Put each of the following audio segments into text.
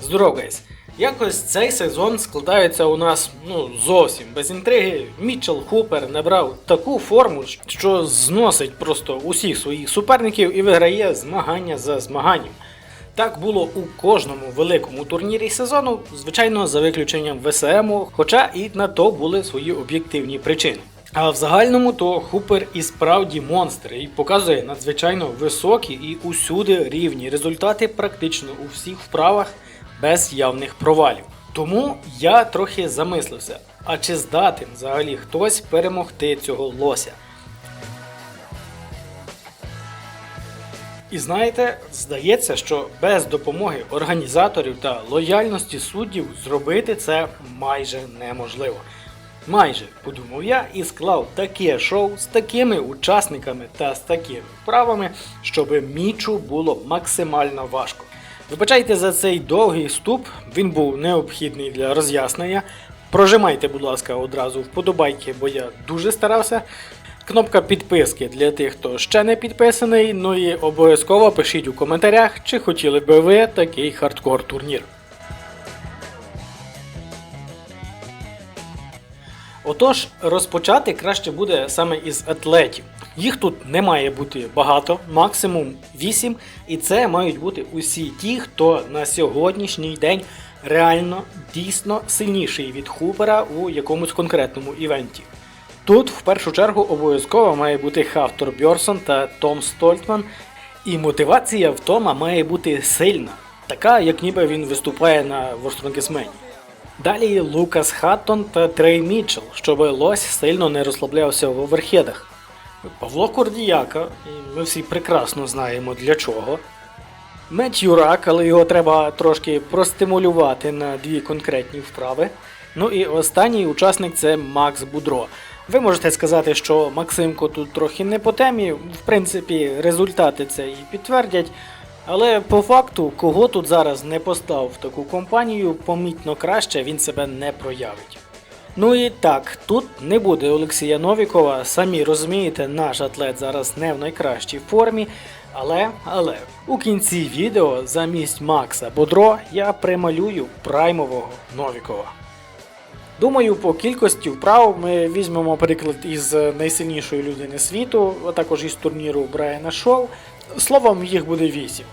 Здоров, гайс! Якось цей сезон складається у нас ну зовсім без інтриги. Мітчел Хупер набрав таку форму, що зносить просто усіх своїх суперників і виграє змагання за змаганням. Так було у кожному великому турнірі сезону, звичайно, за виключенням ВСМ, хоча і на то були свої об'єктивні причини. А в загальному то Хупер і справді монстр і показує надзвичайно високі і усюди рівні результати практично у всіх вправах без явних провалів. Тому я трохи замислився, а чи здатен взагалі хтось перемогти цього лося? І знаєте, здається, що без допомоги організаторів та лояльності суддів зробити це майже неможливо. Майже подумав я і склав таке шоу з такими учасниками та з такими вправами, щоб мічу було максимально важко. Вибачайте за цей довгий вступ, він був необхідний для роз'яснення. Прожимайте, будь ласка, одразу вподобайки, бо я дуже старався. Кнопка підписки для тих, хто ще не підписаний. Ну і обов'язково пишіть у коментарях, чи хотіли би ви такий хардкор турнір. Отож, розпочати краще буде саме із атлетів. Їх тут не має бути багато, максимум 8, і це мають бути усі ті, хто на сьогоднішній день реально дійсно сильніший від Хупера у якомусь конкретному івенті. Тут в першу чергу обов'язково має бути Хавтор Бьорсон та Том Стольтман, і мотивація в Тома має бути сильна, така, як ніби він виступає на Ворстронгесмені. Далі Лукас Хаттон та Трей Мітчелл, щоб лось сильно не розслаблявся в оверхедах. Павло Кордіяка, і ми всі прекрасно знаємо для чого. Мет Юрак, але його треба трошки простимулювати на дві конкретні вправи. Ну і останній учасник це Макс Будро. Ви можете сказати, що Максимко тут трохи не по темі, в принципі, результати це і підтвердять. Але по факту, кого тут зараз не постав в таку компанію, помітно краще він себе не проявить. Ну і так, тут не буде Олексія Новікова, самі розумієте, наш атлет зараз не в найкращій формі. Але, але, у кінці відео замість Макса Бодро я прималюю праймового Новікова. Думаю, по кількості вправ ми візьмемо приклад із найсильнішої людини світу, а також із турніру Брайана Шоу. Словом, їх буде 8.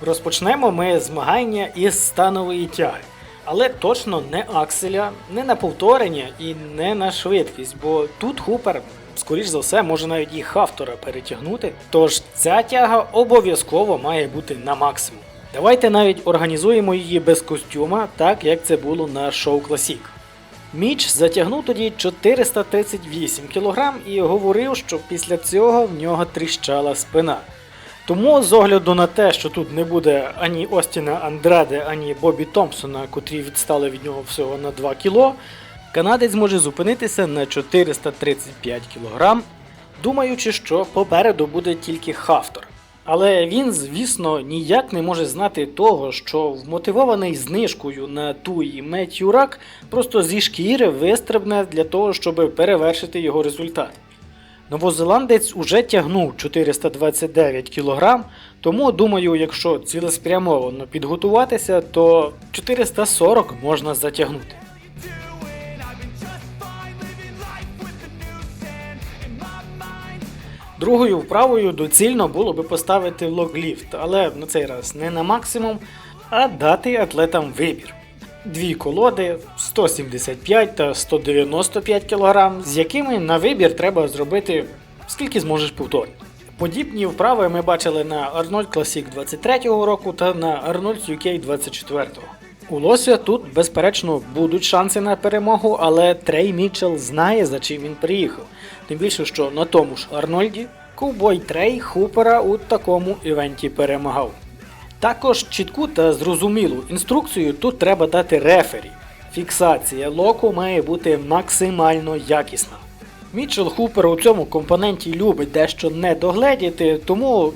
Розпочнемо ми змагання із станової тяги. Але точно не акселя, не на повторення і не на швидкість, бо тут Хупер, скоріш за все, може навіть і хавтора перетягнути. Тож ця тяга обов'язково має бути на максимум. Давайте навіть організуємо її без костюма, так як це було на шоу Classic. Міч затягнув тоді 438 кг і говорив, що після цього в нього тріщала спина. Тому, з огляду на те, що тут не буде ані Остіна Андраде, ані Бобі Томпсона, котрі відстали від нього всього на 2 кг, канадець зможе зупинитися на 435 кг, думаючи, що попереду буде тільки Хафтор. Але він, звісно, ніяк не може знати того, що вмотивований знижкою на туї Меттью Рак просто зі шкіри вистрибне для того, щоб перевершити його результат. Новозеландець уже тягнув 429 кг, тому думаю, якщо цілеспрямовано підготуватися, то 440 можна затягнути. Другою вправою доцільно було би поставити логліфт, але на цей раз не на максимум, а дати атлетам вибір. Дві колоди 175 та 195 кг, з якими на вибір треба зробити скільки зможеш повторень. Подібні вправи ми бачили на Arnold Classic 23-го року та на Arnold UK 24-го. У Лося тут, безперечно, будуть шанси на перемогу, але Трей Мітчелл знає, за чим він приїхав. Тим більше, що на тому ж Арнольді ковбой Трей Хупера у такому івенті перемагав. Також чітку та зрозумілу інструкцію тут треба дати рефері. Фіксація локу має бути максимально якісна. Мітчел Хупер у цьому компоненті любить дещо не догледіти, тому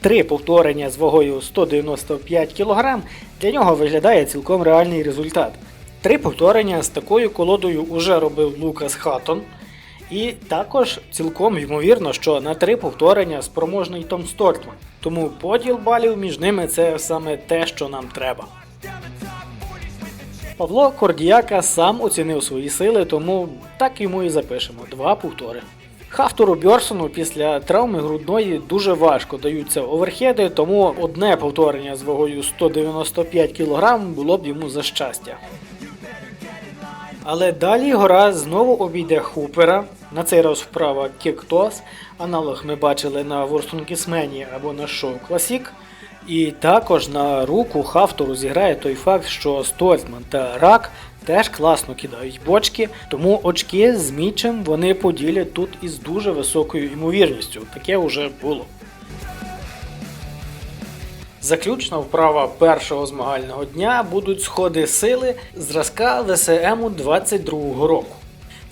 три повторення з вагою 195 кг для нього виглядає цілком реальний результат. Три повторення з такою колодою уже робив Лукас Хаттон. І також цілком ймовірно, що на три повторення спроможний Том Стортман. Тому поділ балів між ними це саме те, що нам треба. Павло Кордіяка сам оцінив свої сили, тому так йому і запишемо два повтори. Хафтору Бьорсону після травми грудної дуже важко даються оверхеди, тому одне повторення з вагою 195 кг було б йому за щастя. Але далі гора знову обійде Хупера. На цей раз вправа Кіктос. Аналог ми бачили на Ворстункісмені або на шоу Класік. І також на руку Хафтору зіграє той факт, що Стольтман та Рак теж класно кидають бочки, тому очки з Мічем вони поділять тут із дуже високою ймовірністю. Таке вже було. Заключна вправа першого змагального дня будуть сходи сили зразка ВСМу 22 року.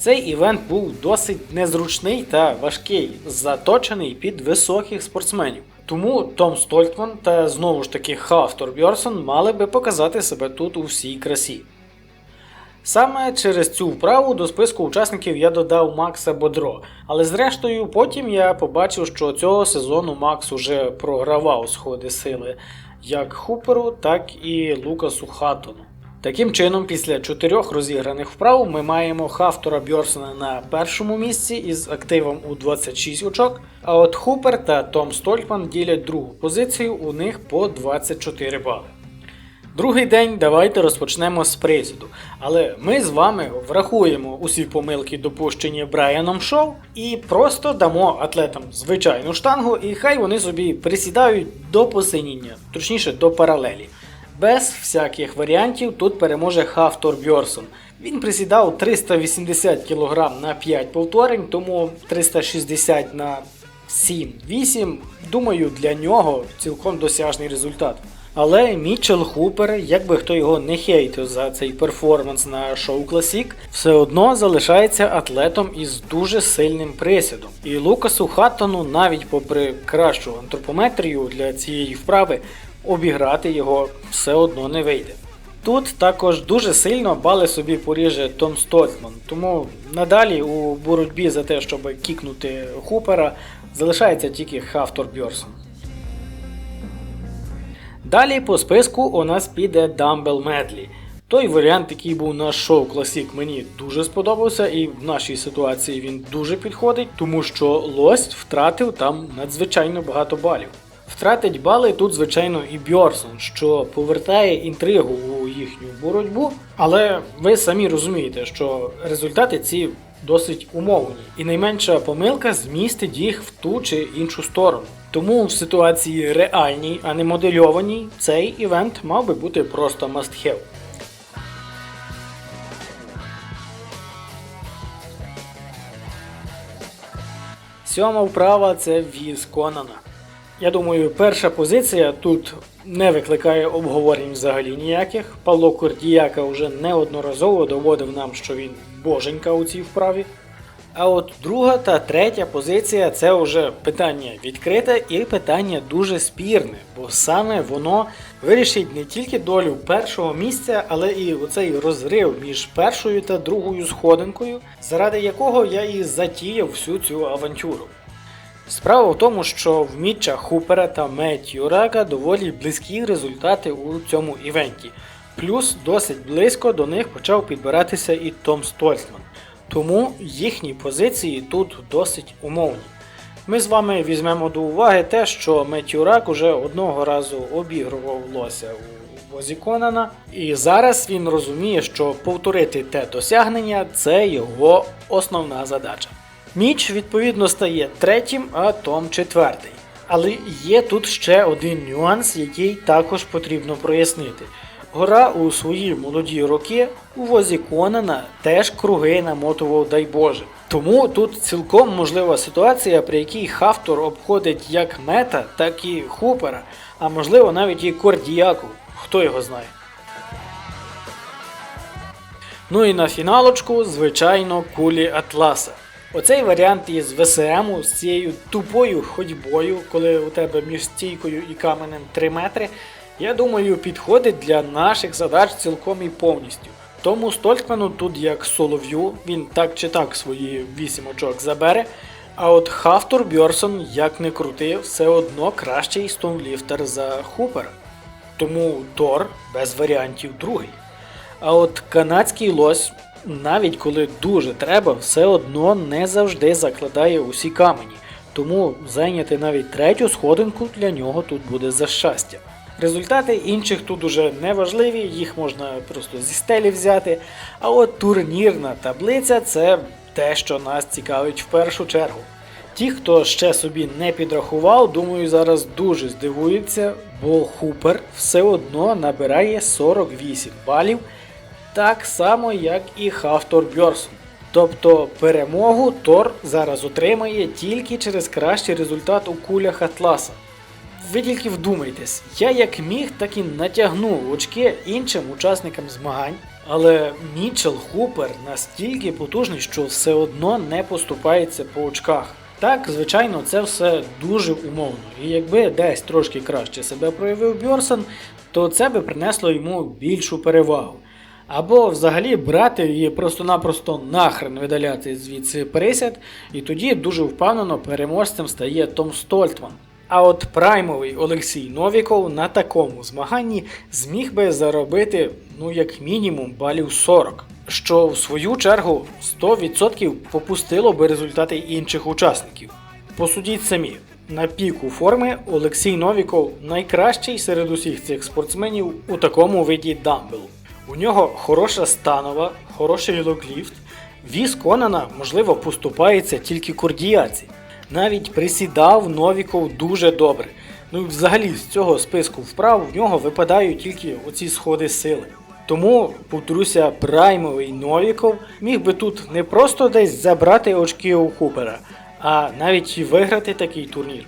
Цей івент був досить незручний та важкий, заточений під високих спортсменів. Тому Том Стольтман та знову ж таки Хафтор Бьорсон мали би показати себе тут у всій красі. Саме через цю вправу до списку учасників я додав Макса Бодро, але зрештою потім я побачив, що цього сезону Макс уже програвав сходи сили як Хуперу, так і Лукасу Хаттону. Таким чином, після чотирьох розіграних вправ ми маємо Хафтора Бьорсона на першому місці із активом у 26 очок, а от Хупер та Том Стольтман ділять другу позицію, у них по 24 бали. Другий день давайте розпочнемо з присіду. Але ми з вами врахуємо усі помилки, допущені Брайаном Шоу, і просто дамо атлетам звичайну штангу, і хай вони собі присідають до посиніння, точніше до паралелі. Без всяких варіантів тут переможе Хафтор Бьорсон. Він присідав 380 кг на 5 повторень, тому 360 на 7-8, думаю, для нього цілком досяжний результат. Але Мічел Хупер, як би хто його не хейтив за цей перформанс на шоу Класік, все одно залишається атлетом із дуже сильним присідом. І Лукасу Хаттону, навіть попри кращу антропометрію для цієї вправи, обіграти його все одно не вийде. Тут також дуже сильно бали собі поріже Том Стольтман, тому надалі у боротьбі за те, щоб кікнути Хупера, залишається тільки Хафтор Бьорсон. Далі по списку у нас піде Dumbbell Медлі. Той варіант, який був на шоу Classic, мені дуже сподобався, і в нашій ситуації він дуже підходить, тому що Лость втратив там надзвичайно багато балів. Втратить бали тут, звичайно, і Бьорсон, що повертає інтригу у їхню боротьбу, але ви самі розумієте, що результати ці досить умовні, і найменша помилка змістить їх в ту чи іншу сторону. Тому в ситуації реальній, а не модельованій, цей івент мав би бути просто must-have. Сьома вправа це віз Конана. Я думаю, перша позиція тут не викликає обговорень взагалі ніяких. Павло Кордіяка вже неодноразово доводив нам, що він боженька у цій вправі. А от друга та третя позиція це вже питання відкрите і питання дуже спірне, бо саме воно вирішить не тільки долю першого місця, але і оцей розрив між першою та другою сходинкою, заради якого я і затіяв всю цю авантюру. Справа в тому, що в Мітча Хупера та Меттью Рака доволі близькі результати у цьому івенті. Плюс досить близько до них почав підбиратися і Том Стольцман. Тому їхні позиції тут досить умовні. Ми з вами візьмемо до уваги те, що Меттью Рак уже одного разу обігрував лося у возі Конана, і зараз він розуміє, що повторити те досягнення це його основна задача. Міч, відповідно, стає третім, а Том четвертий. Але є тут ще один нюанс, який також потрібно прояснити. Гора у свої молоді роки у возі Конана теж круги намотував, дай Боже. Тому тут цілком можлива ситуація, при якій Хафтор обходить як мета, так і Хупера, а можливо навіть і Кордіяку. Хто його знає. Ну і на фіналочку, звичайно, кулі Атласа. Оцей варіант із ВСМ з цією тупою ходьбою, коли у тебе між стійкою і каменем 3 метри, я думаю, підходить для наших задач цілком і повністю. Тому Стольтману тут як солов'ю, він так чи так свої 8 очок забере. А от Хафтор Бьорсон, як не крути, все одно кращий стонліфтер за Хупера. Тому Тор без варіантів другий. А от канадський лось, навіть коли дуже треба, все одно не завжди закладає усі камені. Тому зайняти навіть третю сходинку для нього тут буде за щастя. Результати інших тут уже не важливі, їх можна просто зі стелі взяти. А от турнірна таблиця це те, що нас цікавить в першу чергу. Ті, хто ще собі не підрахував, думаю, зараз дуже здивуються, бо Хупер все одно набирає 48 балів, так само як і Хавтор Бьорсон. Тобто перемогу Тор зараз отримає тільки через кращий результат у кулях Атласа. Ви тільки вдумайтесь, я як міг, так і натягнув очки іншим учасникам змагань, але Мічел Хупер настільки потужний, що все одно не поступається по очках. Так, звичайно, це все дуже умовно. І якби десь трошки краще себе проявив Бьорсон, то це би принесло йому більшу перевагу. Або взагалі брати і просто-напросто нахрен видаляти звідси присяд, і тоді дуже впевнено переможцем стає Том Стольтман. А от праймовий Олексій Новіков на такому змаганні зміг би заробити ну як мінімум балів 40, що в свою чергу 100% попустило би результати інших учасників. Посудіть самі, на піку форми Олексій Новіков найкращий серед усіх цих спортсменів у такому виді дамбелу. У нього хороша станова, хороший локліфт, віз Конана, можливо, поступається тільки кордіяці. Навіть присідав Новіков дуже добре. Ну і взагалі з цього списку вправ в нього випадають тільки оці сходи сили. Тому, повторюся, праймовий Новіков міг би тут не просто десь забрати очки у Хупера, а навіть і виграти такий турнір.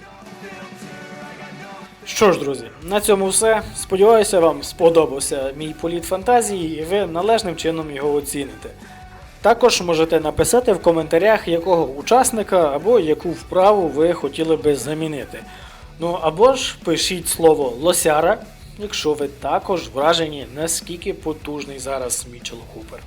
Що ж, друзі, на цьому все. Сподіваюся, вам сподобався мій політ фантазії і ви належним чином його оціните. Також можете написати в коментарях, якого учасника або яку вправу ви хотіли би замінити. Ну або ж пишіть слово лосяра, якщо ви також вражені, наскільки потужний зараз Мічел Хупер.